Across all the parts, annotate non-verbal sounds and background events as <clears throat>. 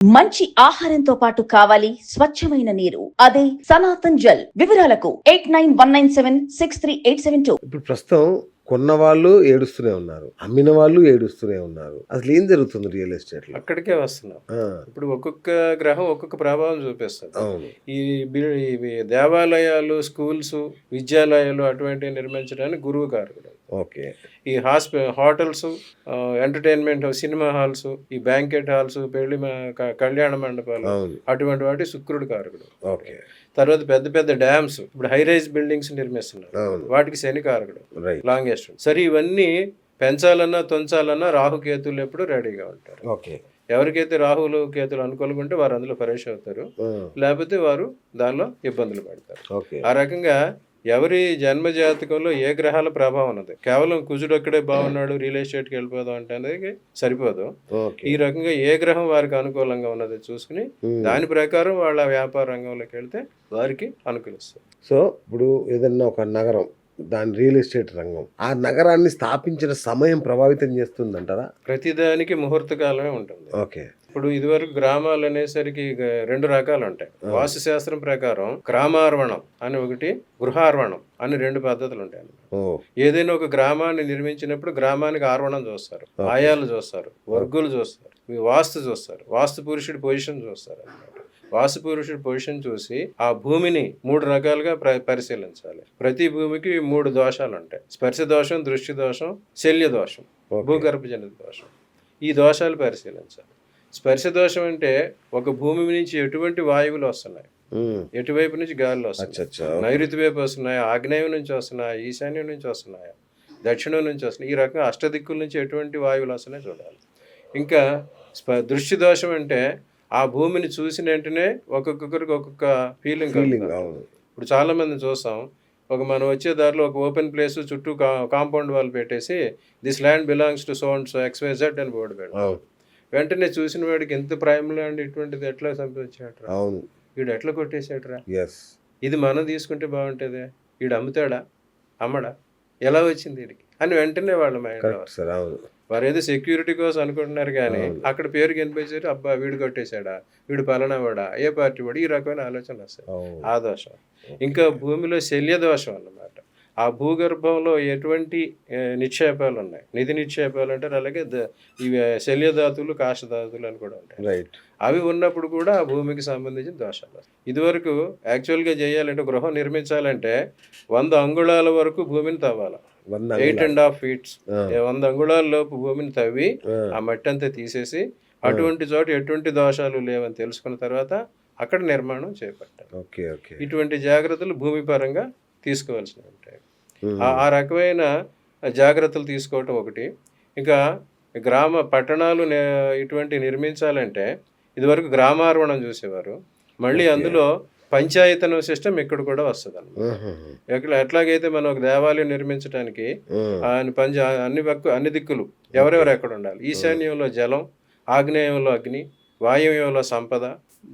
మంచి ఆహారంతో పాటు కావాలి స్వచ్ఛమైన నీరు. అదే సనాతన్ జల్. వివరాలకు eight nine one nine seven six three eight seven two. ఇప్పుడు ప్రస్తుతం కొన్న వాళ్ళు ఏడుస్తూనే ఉన్నారు. అమ్మిన వాళ్ళు ఏడుస్తూనే ఉన్నారు. అసలు ఏం జరుగుతుంది రియల్ ఎస్టేట్లో అక్కడికే వస్తున్నాం. ఇప్పుడు ఒక్కొక్క గ్రహం ఒక్కొక్క ప్రభావం చూపిస్తుంది. అవును. ఈ దేవాలయాలు స్కూల్స్ విద్యాలయాలు అటువంటివి నిర్మించడానికి గురువు కారకుడు ఓకే. ఈ హాస్పి హోటల్స్ ఎంటర్టైన్మెంట్ సినిమా హాల్స్ ఈ బ్యాంకెట్ హాల్స్ పెళ్ళి కళ్యాణ మండపాలు అటువంటి వాటి శుక్రుడు కారకుడు. ఓకే. తర్వాత పెద్ద పెద్ద డ్యామ్స్ ఇప్పుడు హై రైజ్ బిల్డింగ్స్ నిర్మిస్తున్నారు. వాటికి శని కారకుడు. లాంగెస్ట్. సరే ఇవన్నీ పెంచాలన్నా తొంచాలన్నా రాహుకేతులు ఎప్పుడు రెడీగా ఉంటారు. ఓకే. ఎవరికైతే రాహులు కేతులు అనుకూలంగా ఉంటే వారు అందులో పరీక్ష అవుతారు లేకపోతే వారు దానిలో ఇబ్బందులు పడతారు. ఆ రకంగా ఎవరి జన్మ జాతకంలో ఏ గ్రహాల ప్రభావం ఉన్నది? కేవలం కుజుడు ఒక్కడే బాగున్నాడు రియల్ ఎస్టేట్కి వెళ్ళిపోదాం అంటే అనేది సరిపోదు. ఈ రకంగా ఏ గ్రహం వారికి అనుకూలంగా ఉన్నది చూసుకుని. దాని ప్రకారం వాళ్ళ వ్యాపార రంగంలోకి వెళ్తే వారికి అనుకూలిస్తుంది. సో ఇప్పుడు ఏదన్నా ఒక నగరం దాని రియల్ ఎస్టేట్ రంగం ఆ నగరాన్ని స్థాపించిన సమయం ప్రభావితం చేస్తుందంటారా? ప్రతిదానికి ముహూర్త కాలమే ఉంటుంది. ఓకే. ఇప్పుడు ఇదివరకు గ్రామాలు అనేసరికి రెండు రకాలు ఉంటాయి వాస్తు శాస్త్రం ప్రకారం గ్రామార్వణం అని ఒకటి గృహార్వణం అని రెండు పద్ధతులు ఉంటాయి ఏదైనా ఒక గ్రామాన్ని నిర్మించినప్పుడు గ్రామానికి ఆర్వణం చూస్తారు ఆయాలు చూస్తారు వర్గులు చూస్తారు ఈ వాస్తు చూస్తారు వాస్తు పురుషుడి పొజిషన్ చూస్తారు వాస్తు పురుషుడి పొజిషన్ చూసి ఆ భూమిని మూడు రకాలుగా ప్ర- పరిశీలించాలి. ప్రతి భూమికి మూడు దోషాలు ఉంటాయి స్పర్శ దోషం దృష్టి దోషం శల్య దోషం. భూగర్భజనిత దోషం. ఈ దోషాలు పరిశీలించాలి. స్పర్శ దోషం అంటే ఒక భూమి నుంచి ఎటువంటి వాయువులు వస్తున్నాయి. ఎటువైపు నుంచి గాలులు వస్తున్నాయి? నైరుతి వైపు వస్తున్నాయి? ఆగ్నేయం నుంచి వస్తున్నాయి? ఈశాన్యం నుంచి వస్తున్నాయి? దక్షిణం నుంచి వస్తున్నాయి. ఈ రకంగా అష్టదిక్కుల నుంచి ఎటువంటి వాయువులు వస్తున్నాయి చూడాలి. ఇంకా దృష్టి దోషం అంటే ఆ భూమిని చూసిన వెంటనే ఒక్కొక్కరికి ఒక్కొక్క ఫీలింగ్ ఇప్పుడు చాలా మంది చూస్తాం. ఒక మనం వచ్చే దారిలో ఒక ఓపెన్ ప్లేస్ చుట్టూ కాంపౌండ్ వాళ్ళు పెట్టేసి this land belongs to so and so XYZ అని బోర్డు పెడతాం వెంటనే చూసిన వాడికి ఎంత ప్రైమ్ ల్యాండ్ ఇటువంటిది ఎట్లా సంపాదించాడరా? అవును. వీడు ఎట్లా కొట్టేసాడరా ఎస్ ఇది మనం తీసుకుంటే బాగుంటుంది. వీడు అమ్ముతాడా? అమ్మడా? ఎలా వచ్చింది వీడికి అని వెంటనే వాళ్ళ మైండ్ అవును. వారు ఏదో సెక్యూరిటీ కోసం అనుకుంటున్నారు కానీ అక్కడ పేరు కనిపించారు అబ్బా వీడు కొట్టేశాడా? వీడు పలానా వాడా? ఏ పార్టీ వాడు? ఈ రకమైన ఆలోచన వస్తాయి. ఆ దోషం. ఇంకా భూమిలో శల్య దోషం అన్నమాట. ఆ భూగర్భంలో ఎటువంటి నిక్షేపాలు ఉన్నాయి నిధి నిక్షేపాలు అంటారు అలాగే ఇవి శల్యధాతులు కాష్టధాతులు అని కూడా ఉంటాయి. రైట్ అవి ఉన్నప్పుడు కూడా ఆ భూమికి సంబంధించిన దోషాలు. ఇదివరకు యాక్చువల్గా చేయాలంటే గృహం నిర్మించాలంటే వంద అంగుళాల వరకు భూమిని తవ్వాలి. Eight and half feets. వంద అంగుళాల లోపు భూమిని తవ్వి ఆ, మట్టి అంతా తీసేసి అటువంటి చోట ఎటువంటి దోషాలు లేవని తెలుసుకున్న తర్వాత అక్కడ నిర్మాణం చేపట్టాలి. Okay okay. ఇటువంటి జాగ్రత్తలు భూమి పరంగా తీసుకోవాల్సినవి ఉంటాయి. ఆ- రకమైన జాగ్రత్తలు తీసుకోవటం ఒకటి. ఇంకా గ్రామ పట్టణాలు ఇటువంటి నిర్మించాలంటే ఇదివరకు గ్రామార్వణం చూసేవారు. మళ్ళీ అందులో పంచాయతన సిస్టమ్ ఇక్కడ కూడా వస్తుంది. ఎట్లా ఎట్లాగైతే మనం ఒక దేవాలయం నిర్మించడానికి పంచ అన్ని పక్క అన్ని దిక్కులు ఎవరెవరు ఎక్కడ ఉండాలి? ఈశాన్యంలో జలం ఆగ్నేయంలో అగ్ని వాయువ్యంలో సంపద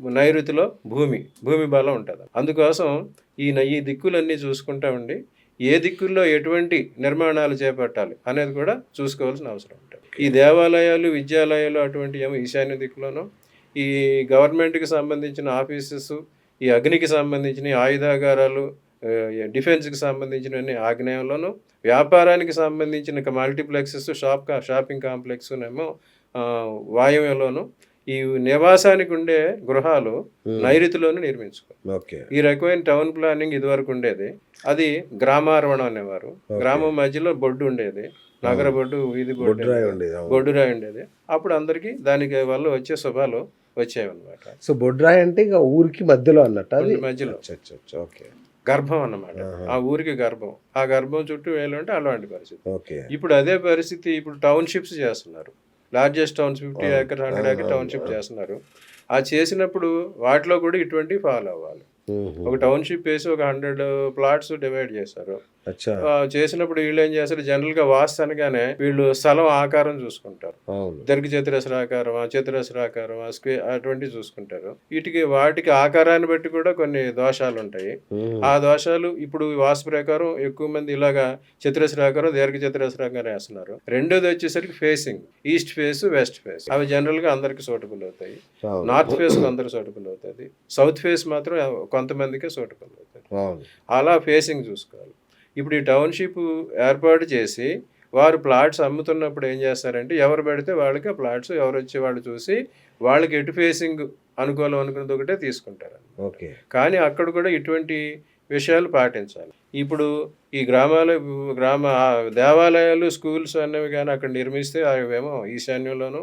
నైరుతిలో భూమి భూమి బలం ఉంటుంది. అందుకోసం ఈ ఈ దిక్కులన్నీ చూసుకుంటా ఉండి ఏ దిక్కుల్లో ఎటువంటి నిర్మాణాలు చేపట్టాలి అనేది కూడా చూసుకోవాల్సిన అవసరం ఉంటుంది. ఈ దేవాలయాలు విద్యాలయాలు అటువంటి ఏమో ఈశాన్య దిక్కులోనూ ఈ గవర్నమెంట్కి సంబంధించిన ఆఫీసెస్ ఈ అగ్నికి సంబంధించిన ఆయుధాగారాలు డిఫెన్స్కి సంబంధించినవన్నీ ఆగ్నేయంలోను వ్యాపారానికి సంబంధించిన మల్టీప్లెక్సెస్ షాప్ షాపింగ్ కాంప్లెక్స్ ఏమో ఆ, వాయువ్యంలోను ఈ నివాసానికి ఉండే గృహాలు నైరుతిలోను నిర్మించుకోవాలి ఓకే. ఈ రకమైన టౌన్ ప్లానింగ్ ఇదివరకు ఉండేది. అది గ్రామార్వణం అనేవారు. గ్రామం మధ్యలో బొడ్డు ఉండేది. నగర బొడ్డు వీధి బొడ్డు అవును. బొడ్డురాయి ఉండేది. అప్పుడు అందరికీ దానికి వల్ల వచ్చే శుభాలు వచ్చేవన్నమాట. సో బొడ్రాయి అంటే ఇక ఊరికి మధ్యలో అన్నట్టు మధ్యలో. ఓకే. గర్భం అన్నమాట. ఆ ఊరికి గర్భం. ఆ గర్భం చుట్టూ వేయాలంటే అలాంటి పరిస్థితి. ఓకే. ఇప్పుడు అదే పరిస్థితి ఇప్పుడు టౌన్షిప్స్ చేస్తున్నారు. Largest towns fifty acre hundred acre township చేస్తున్నారు. ఆ చేసినప్పుడు వాటిలో కూడా ఇటువంటి ఫాలో అవ్వాలి. ఒక టౌన్షిప్ వేసి ఒక హండ్రెడ్ ప్లాట్స్ డివైడ్ చేశారు. చేసినప్పుడు వీళ్ళు ఏం చేస్తారు? జనరల్గా వాస్తు అనగానే వీళ్ళు స్థలం ఆకారం చూసుకుంటారు. దీర్ఘ చతురస్రాకారం చతురస్రాకారం స్క్వే అటువంటివి చూసుకుంటారు. వీటికి వాటికి ఆకారాన్ని బట్టి కూడా కొన్ని దోషాలు ఉంటాయి. ఆ దోషాలు ఇప్పుడు వాస్తు ప్రకారం ఎక్కువ మంది ఇలాగా చతురస్రాకారం దీర్ఘ చతురస్రాకారం వేస్తున్నారు. రెండోది వచ్చేసరికి facing. East face west face. అవి జనరల్గా అందరికి సూటబుల్ అవుతాయి. నార్త్ ఫేస్ అందరికి సూటబుల్ అవుతుంది సౌత్ ఫేస్ మాత్రం కొంతమందికే సూటబుల్ అవుతుంది అలా ఫేసింగ్ చూసుకోవాలి. ఇప్పుడు ఈ టౌన్షిప్ ఏర్పాటు చేసి వారు ప్లాట్స్ అమ్ముతున్నప్పుడు ఏం చేస్తారంటే ఎవరు పెడితే వాళ్ళకి ఆ ప్లాట్స్ ఎవరు వచ్చి వాళ్ళు చూసి వాళ్ళకి ఎటు ఫేసింగ్ అనుకూలం అనుకున్నది ఒకటే తీసుకుంటారు. ఓకే. కానీ అక్కడ కూడా ఇటువంటి విషయాలు పాటించాలి. ఇప్పుడు ఈ గ్రామాల గ్రామ దేవాలయాలు స్కూల్స్ అనేవి కానీ అక్కడ నిర్మిస్తే అవేమో ఈశాన్యంలోను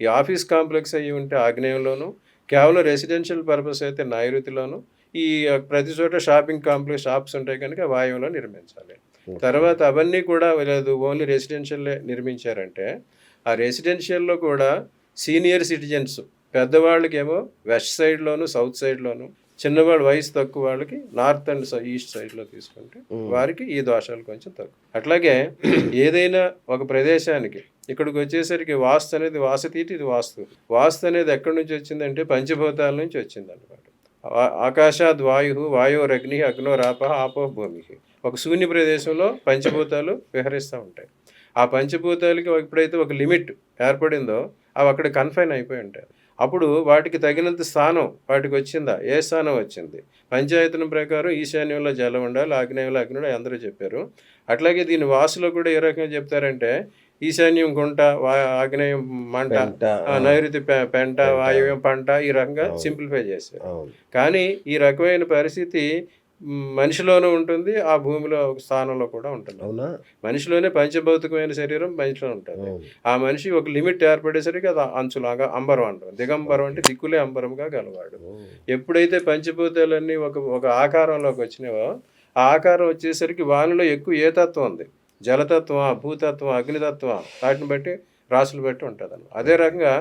ఈ ఆఫీస్ కాంప్లెక్స్ అయ్యి ఉంటే ఆగ్నేయంలోను కేవలం రెసిడెన్షియల్ పర్పస్ అయితే నైరుతిలోను ఈ ప్రతి చోట షాపింగ్ కాంప్లెక్స్ షాప్స్ ఉంటాయి కనుక వాయువులో నిర్మించాలి. తర్వాత అవన్నీ కూడా లేదు ఓన్లీ రెసిడెన్షియల్లే నిర్మించారంటే ఆ రెసిడెన్షియల్లో కూడా సీనియర్ సిటిజన్స్ పెద్దవాళ్ళకేమో వెస్ట్ సైడ్లోను సౌత్ సైడ్లోను చిన్నవాళ్ళు వయసు తక్కువ వాళ్ళకి నార్త్ అండ్ ఈస్ట్ సైడ్లో తీసుకుంటే వారికి ఈ దోషాలు కొంచెం తక్కువ. అట్లాగే <clears throat> ఏదైనా ఒక ప్రదేశానికి ఇక్కడికి వచ్చేసరికి వాస్తు అనేది వాసతీటి ఇది వాస్తు. వాస్తు అనేది ఎక్కడి నుంచి వచ్చిందంటే పంచభూతాల నుంచి వచ్చింది అనమాట ఆకాశాద్ వాయు వాయురగ్ని అగ్నోరాప ఆపో భూమి ఒక శూన్య ప్రదేశంలో పంచభూతాలు విహరిస్తూ ఉంటాయి. ఆ పంచభూతాలకి ఎప్పుడైతే ఒక లిమిట్ ఏర్పడిందో అవి అక్కడ కన్ఫైన్ అయిపోయి ఉంటాయి. అప్పుడు వాటికి తగినంత స్థానం వాటికి వచ్చిందా? ఏ స్థానం వచ్చింది? పంచాయతనం ప్రకారం ఈశాన్యంలో జలం ఉండాలి ఆగ్నేయంలో అగ్నుడు అందరూ చెప్పారు. అట్లాగే దీని వాసులో కూడా ఏ రకంగా చెప్తారంటే ఈశాన్యం గుంట ఆగ్నేయం మంట నైరుతి పెంట వాయువ్యం పంట ఈ రకంగా. సింప్లిఫై చేశారు. కానీ ఈ రకమైన పరిస్థితి మనిషిలోనూ ఉంటుంది ఆ భూమిలో ఒక స్థానంలో కూడా ఉంటుంది. అవునా? మనిషిలోనే పంచభౌతికమైన శరీరం మనిషిలో ఉంటుంది. ఆ మనిషి ఒక లిమిట్ ఏర్పడేసరికి అది అంచులాగా అంబరం అంటాం. దిగంబరం అంటే దిక్కులే అంబరంగా గలవాడు. ఎప్పుడైతే పంచభూతాలన్నీ ఒక ఒక ఆకారంలోకి వచ్చినావో ఆ ఆకారం వచ్చేసరికి వానిలో ఎక్కువ ఏ తత్వం ఉంది? జలతత్వం భూతత్వం అగ్నితత్వం వాటిని బట్టి రాసులు బట్టి ఉంటుంది అదే రకంగా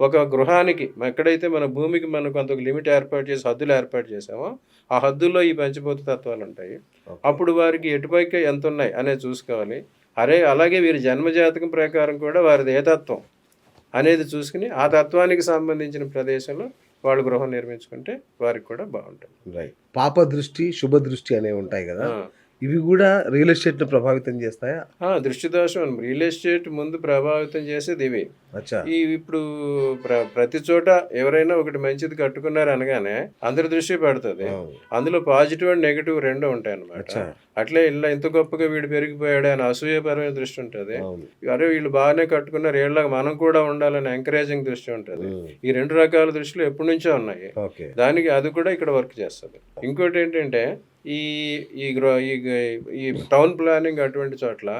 ఒక గృహానికి ఎక్కడైతే మన భూమికి మనం కొంత లిమిట్ ఏర్పాటు చేసి హద్దులు ఏర్పాటు చేసామో ఆ హద్దుల్లో ఈ పంచభూత తత్వాలు ఉంటాయి. అప్పుడు వారికి ఎటుపైకి ఎంత ఉన్నాయి అనేది చూసుకోవాలి. అరే అలాగే వీరి జన్మజాతకం ప్రకారం కూడా వారిది ఏ తత్వం అనేది చూసుకుని ఆ తత్వానికి సంబంధించిన ప్రదేశంలో వాళ్ళు గృహం నిర్మించుకుంటే వారికి కూడా బాగుంటుంది. రైట్. పాప దృష్టి శుభ దృష్టి అనేవి ఉంటాయి కదా. ఇవి కూడా రియల్ ఎస్టేట్ను ప్రభావితం చేస్తాయా? ఆ, దృష్టి దోషం రియల్ ఎస్టేట్ ముందు ప్రభావితం చేసేది ఇవి. ఈ ఇప్పుడు ప్ర ప్రతి చోట ఎవరైనా ఒకటి మంచిది కట్టుకున్నారు అనగానే అందరి దృష్టి పడుతుంది. అందులో పాజిటివ్ అండ్ నెగిటివ్ రెండు ఉంటాయి అన్నమాట అచ్చా. అట్లే ఇలా ఇంత గొప్పగా వీడు పెరిగిపోయాడు అని అసూయపరమైన దృష్టి ఉంటుంది. అరే వీళ్ళు బాగానే కట్టుకున్నారు. ఏళ్ళగా మనం కూడా ఉండాలని ఎంకరేజింగ్ దృష్టి ఉంటుంది. ఈ రెండు రకాల దృష్టిలు ఎప్పటి నుంచో ఉన్నాయి. దానికి అది కూడా ఇక్కడ వర్క్ చేస్తుంది. ఇంకోటి ఏంటంటే ఈ ఈ గృహ ఈ టౌన్ ప్లానింగ్ అటువంటి చోట్ల.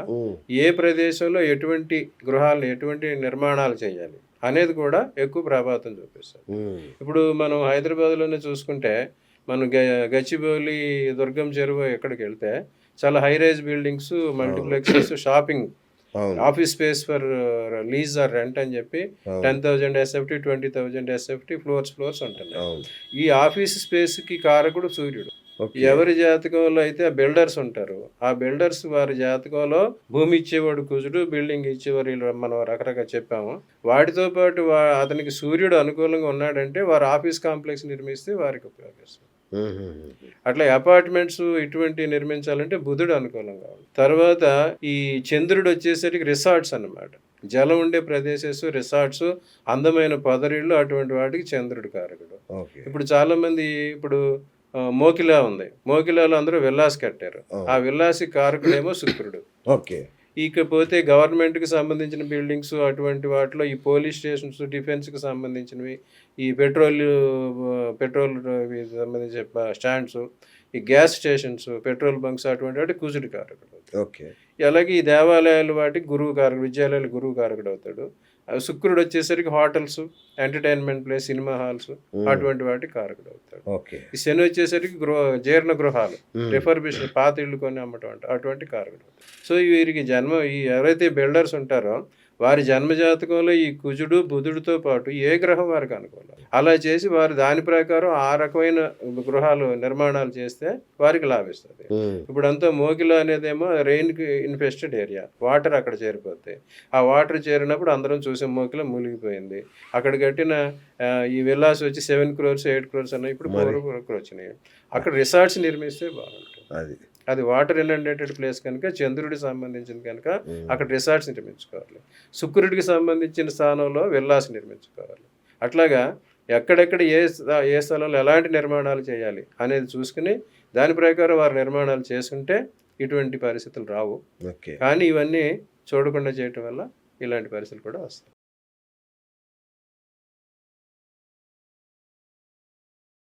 ఏ ప్రదేశంలో ఎటువంటి గృహాలు ఎటువంటి నిర్మాణాలు చేయాలి అనేది కూడా ఎక్కువ ప్రభావితం చూపిస్తుంది ఉమ్. ఇప్పుడు మనం హైదరాబాద్లోనే చూసుకుంటే మనం గ గచ్చిబౌలి దుర్గం చెరువు ఎక్కడికి వెళ్తే చాలా high rise buildings multiplexes shopping office space for lease or rent అని చెప్పి. Ten thousand SFT twenty thousand SFT floors floors ఉంటున్నాయి ఈ ఆఫీస్ స్పేస్కి కారకుడు సూర్యుడు ఎవరి జాతకంలో అయితే ఆ బిల్డర్స్ ఉంటారు ఆ బిల్డర్స్ వారి జాతకంలో భూమి ఇచ్చేవాడు కుజుడు బిల్డింగ్ ఇచ్చేవారు మనం రకరకాల చెప్పాము. వాటితో పాటు అతనికి సూర్యుడు అనుకూలంగా ఉన్నాడంటే వారు ఆఫీస్ కాంప్లెక్స్ నిర్మిస్తే వారికి ఉపయోగిస్తారు. అట్లా అపార్ట్మెంట్స్ ఇటువంటి నిర్మించాలంటే బుధుడు అనుకూలంగా తర్వాత ఈ చంద్రుడు వచ్చేసరికి రిసార్ట్స్ అన్నమాట. జలం ఉండే ప్రదేశస్ రిసార్ట్స్ అందమైన పొదరిళ్ళు అటువంటి వాటికి చంద్రుడు కారకుడు. ఇప్పుడు చాలా మంది ఇప్పుడు మోకిలా ఉంది. మోకిలాలో అందరూ విల్లాస్ కట్టారు. ఆ. విల్లాసి కారకుడేమో శుక్రుడు. ఓకే. ఇకపోతే గవర్నమెంట్కి సంబంధించిన బిల్డింగ్స్ అటువంటి వాటిలో ఈ పోలీస్ స్టేషన్స్ డిఫెన్స్కి సంబంధించినవి ఈ పెట్రోల్ పెట్రోల్ సంబంధించిన స్టాండ్స్ ఈ గ్యాస్ స్టేషన్స్ పెట్రోల్ బంక్స్ అటువంటి వాటి కుజుడి కారకుడు ఓకే. అలాగే ఈ దేవాలయాలు వాటికి గురువు కారకుడు విద్యాలయాలు గురువు కారకుడు అవుతాడు. శుక్రుడు వచ్చేసరికి hotels entertainment place cinema halls అటువంటి వాటికి కారకుడు అవుతాడు. ఈ శని వచ్చేసరికి గృహ జీర్ణ గృహాలు ఉమ్. రిఫర్బిషన్ పాత ఇళ్ళు కొని అమ్మటం అంట అటువంటి కారకుడు. సో వీరికి జన్మ ఈ ఎవరైతే బిల్డర్స్ ఉంటారో వారి జన్మజాతకంలో ఈ కుజుడు బుధుడితో పాటు ఏ గ్రహం వారికి అనుకూలం? అలా చేసి వారు దాని ప్రకారం ఆ రకమైన గృహాలు నిర్మాణాలు చేస్తే వారికి లాభిస్తుంది. ఉమ్, ఇప్పుడంతా మోకిల అనేదేమో రెయిన్ ఇన్ఫెస్టెడ్ ఏరియా. వాటర్ అక్కడ చేరిపోతాయి ఆ వాటర్ చేరినప్పుడు అందరం చూసే మోకిల మూలిగిపోయింది అక్కడ కట్టిన ఈ విల్లాస్ వచ్చి సెవెన్ క్రోర్స్ ఎయిట్ క్రోర్స్ అన్నాయి ఇప్పుడు ఫోర్ వచ్చినాయి. అక్కడ రిసార్ట్స్ నిర్మిస్తే బాగుంటుంది. అది. అది వాటర్ ఇన్లండేటెడ్ ప్లేస్ కనుక చంద్రుడికి సంబంధించిన కనుక ఉమ్, అక్కడ రిసార్ట్స్ నిర్మించుకోవాలి. శుక్రుడికి సంబంధించిన స్థానంలో విల్లాస్ నిర్మించుకోవాలి. అట్లాగా ఎక్కడెక్కడ ఏ ఏ స్థలంలో ఎలాంటి నిర్మాణాలు చేయాలి అనేది చూసుకుని దాని ప్రకారం వారు నిర్మాణాలు చేసుకుంటే ఇటువంటి పరిస్థితులు రావు. ఓకే. కానీ ఇవన్నీ చూడకుండా చేయటం వల్ల ఇలాంటి పరిస్థితులు కూడా వస్తాయి.